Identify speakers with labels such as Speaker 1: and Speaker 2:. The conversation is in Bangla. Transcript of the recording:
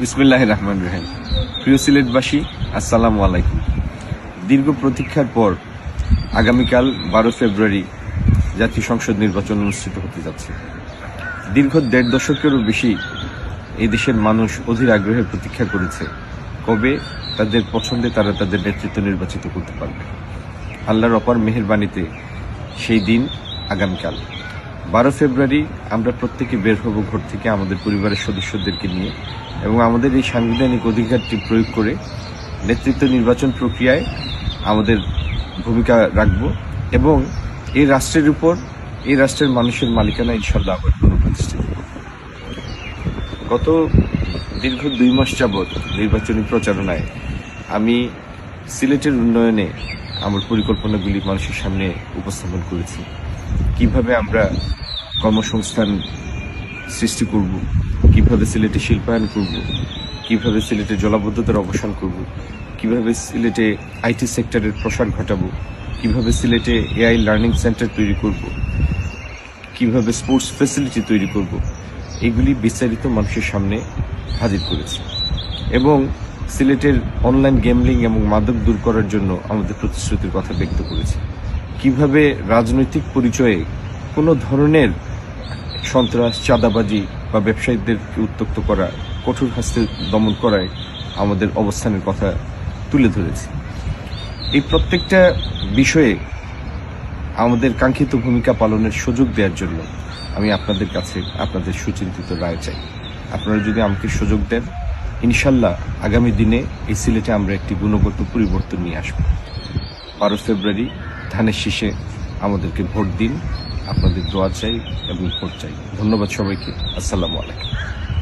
Speaker 1: বিসমিল্লাহ রহমান রহিম। প্রিয় সিলেটবাসী, আসসালামু আলাইকুম। দীর্ঘ প্রতীক্ষার পর আগামীকাল বারো ফেব্রুয়ারি জাতীয় সংসদ নির্বাচন অনুষ্ঠিত হতে যাচ্ছে। দীর্ঘ দেড় দশকেরও বেশি এই দেশের মানুষ অধীর আগ্রহে প্রতীক্ষা করেছে কবে তাদের পছন্দে তারা তাদের নেতৃত্ব নির্বাচিত করতে পারবে। আল্লাহর অপার মেহেরবানিতে সেই দিন আগামীকাল। বারো ফেব্রুয়ারি আমরা প্রত্যেকে বের হব ঘর থেকে আমাদের পরিবারের সদস্যদেরকে নিয়ে এবং আমাদের এই সাংবিধানিক অধিকারটি প্রয়োগ করে নেতৃত্ব নির্বাচন প্রক্রিয়ায় আমাদের ভূমিকা রাখব এবং এই রাষ্ট্রের উপর, এই রাষ্ট্রের মানুষের মালিকানা ইনশাল্লাহ আবার পুনঃপ্রতিষ্ঠিত করব। গত দীর্ঘ দুই মাস যাবৎ নির্বাচনী প্রচারণায় আমি সিলেটের উন্নয়নে আমার পরিকল্পনাগুলি মানুষের সামনে উপস্থাপন করেছি কীভাবে আমরা কর্মসংস্থান সৃষ্টি করব? কীভাবে সিলেটে শিল্পায়ন করব? কীভাবে সিলেটে জলাবদ্ধতার অবসান করব? কীভাবে সিলেটে আইটি সেক্টরের প্রসার ঘটাবো? কীভাবে সিলেটে এআই লার্নিং সেন্টার তৈরি করব? কীভাবে স্পোর্টস ফেসিলিটি তৈরি করব? এগুলি বিস্তারিত মানুষের সামনে হাজির করেছি। এবং সিলেটের অনলাইন গেমলিং এবং মাদক দূর করার জন্য আমাদের প্রতিশ্রুতির কথা ব্যক্ত করেছি। কীভাবে রাজনৈতিক পরিচয়ে কোনো ধরনের সন্ত্রাস, চাঁদাবাজি বা ব্যবসায়ীদেরকে উত্তক্ত করা, কঠোর হাস্তে দমন করায় আমাদের অবস্থানের কথা তুলে ধরেছি। এই প্রত্যেকটা বিষয়ে আমাদের কাঙ্ক্ষিত ভূমিকা পালনের সুযোগ দেওয়ার জন্য আমি আপনাদের কাছে আপনাদের সুচিন্তিত রায় চাই। আপনারা যদি আমাকে সুযোগ দেন, ইনশাল্লাহ আগামী দিনে এই সিলেটে আমরা একটি গুণগত পরিবর্তন নিয়ে আসব। বারো ফেব্রুয়ারি ধানের শীষে আমাদেরকে ভোট দিন। আপনাদের দোয়া চাই এবং ভোট চাই। ধন্যবাদ সবাইকে। আসসালামু আলাইকুম।